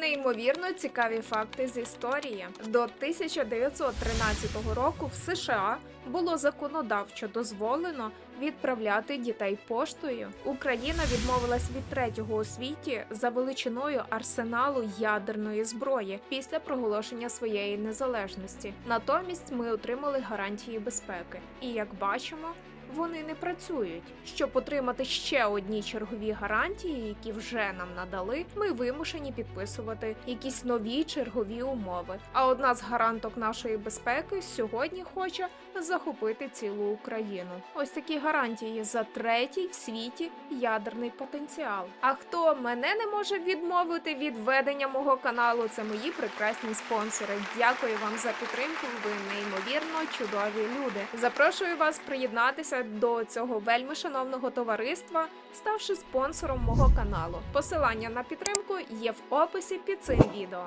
Неймовірно цікаві факти з історії. До 1913 року в США було законодавчо дозволено відправляти дітей поштою. Україна відмовилась від третього у світі за величиною арсеналу ядерної зброї після проголошення своєї незалежності. Натомість ми отримали гарантії безпеки. І як бачимо, вони не працюють. Щоб отримати ще одні чергові гарантії, які вже нам надали, ми вимушені підписувати якісь нові чергові умови. А одна з гаранток нашої безпеки сьогодні хоче захопити цілу Україну. Ось такі гарантії за третій в світі ядерний потенціал. А хто мене не може відмовити від ведення мого каналу? Це мої прекрасні спонсори. Дякую вам за підтримку. Ви неймовірно чудові люди. Запрошую вас приєднатися до цього вельми шановного товариства, ставши спонсором мого каналу. Посилання на підтримку є в описі під цим відео.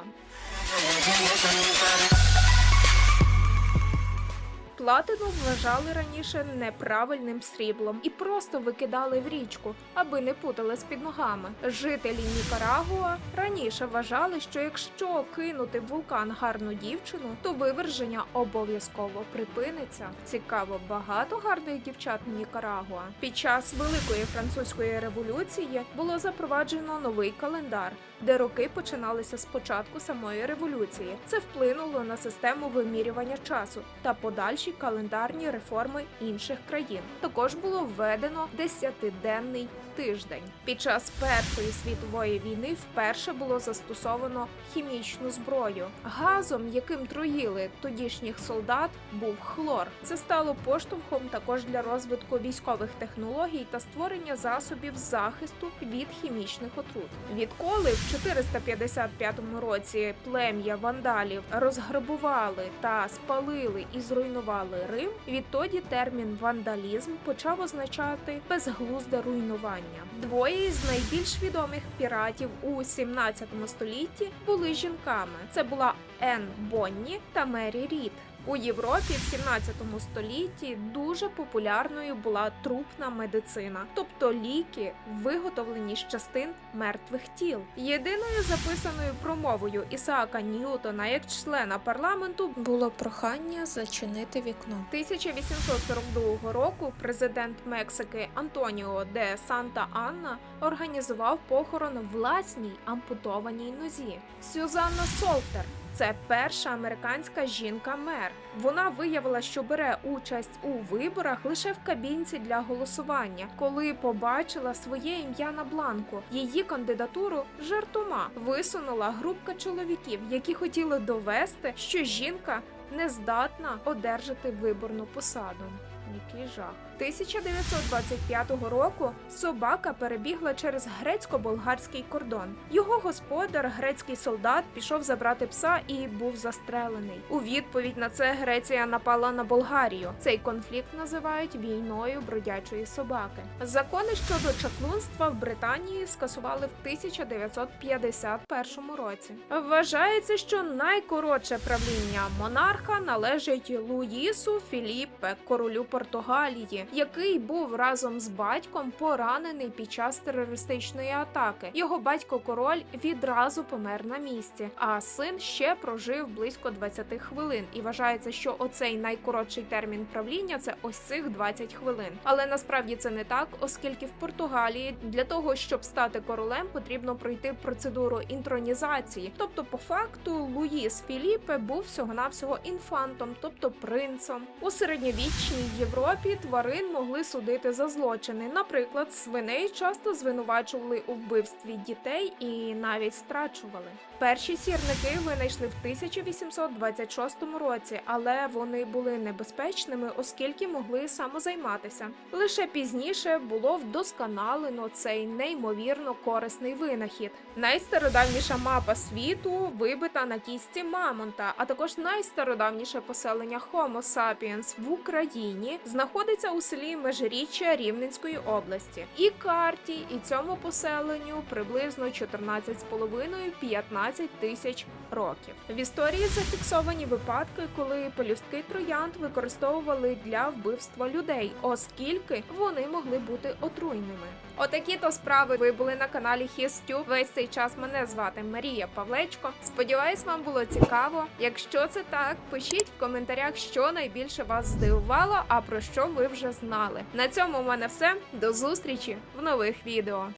Платину вважали раніше неправильним сріблом і просто викидали в річку, аби не путали з під ногами. Жителі Нікарагуа раніше вважали, що якщо кинути в вулкан гарну дівчину, то виверження обов'язково припиниться. Цікаво, багато гарних дівчат в Нікарагуа. Під час Великої французької революції було запроваджено новий календар, де роки починалися з початку самої революції. Це вплинуло на систему вимірювання часу та подальші календарні реформи інших країн. Також було введено десятиденний тиждень. Під час Першої світової війни вперше було застосовано хімічну зброю. Газом, яким труїли тодішніх солдат, був хлор. Це стало поштовхом також для розвитку військових технологій та створення засобів захисту від хімічних отрут. Відколи в 455 році плем'я вандалів розграбували та спалили і зруйнували Рим, відтоді термін вандалізм почав означати безглузде руйнування. Двоє із найбільш відомих піратів у 17 столітті були жінками. Це була Ен Бонні та Мері Рід. У Європі в 17 столітті дуже популярною була трупна медицина, тобто ліки, виготовлені з частин мертвих тіл. Єдиною записаною промовою Ісаака Ньютона як члена парламенту Було прохання зачинити вікно. 1842 року президент Мексики Антоніо де Санта Анна організував похорон власній ампутованій нозі. Сюзанна Солтер. Це перша американська жінка-мер. Вона виявила, що бере участь у виборах лише в кабінці для голосування, коли побачила своє ім'я на бланку. Її кандидатуру жартома висунула групка чоловіків, які хотіли довести, що жінка не здатна одержати виборну посаду. Який жах. 1925 року собака перебігла через грецько-болгарський кордон. Його господар, грецький солдат, пішов забрати пса і був застрелений. У відповідь на це Греція напала на Болгарію. Цей конфлікт називають війною бродячої собаки. Закони щодо чаклунства в Британії скасували в 1951 році. Вважається, що найкоротше правління монарха належить Луїсу Філіппе, королю Португалії, який був разом з батьком поранений під час терористичної атаки. Його батько король відразу помер на місці, а син ще прожив близько 20 хвилин. І вважається, що оцей найкоротший термін правління це ось цих 20 хвилин. Але насправді це не так, оскільки в Португалії для того, щоб стати королем, потрібно пройти процедуру інтронізації. Тобто, по факту, Луїс Філіппе був всього-навсього інфантом, тобто принцем. У середньовічній Європі тварин могли судити за злочини. Наприклад, свиней часто звинувачували у вбивстві дітей і навіть страчували. Перші сірники винайшли в 1826 році, але вони були небезпечними, оскільки могли самозайматися. Лише пізніше було вдосконалено цей неймовірно корисний винахід. Найстародавніша мапа світу вибита на кісті мамонта, а також найстародавніше поселення Homo sapiens в Україні знаходиться у селі Межиріччя Рівненської області. І карті, і цьому поселенню приблизно 14,5-15 тисяч років. В історії зафіксовані випадки, коли пелюстки троянд використовували для вбивства людей, оскільки вони могли бути отруйними. Отакі то справи ви були на каналі Хістю. Весь цей час мене звати Марія Павлечко. Сподіваюсь, вам було цікаво. Якщо це так, пишіть в коментарях, що найбільше вас здивувало, а про що ви вже знали. На цьому у мене все. До зустрічі в нових відео.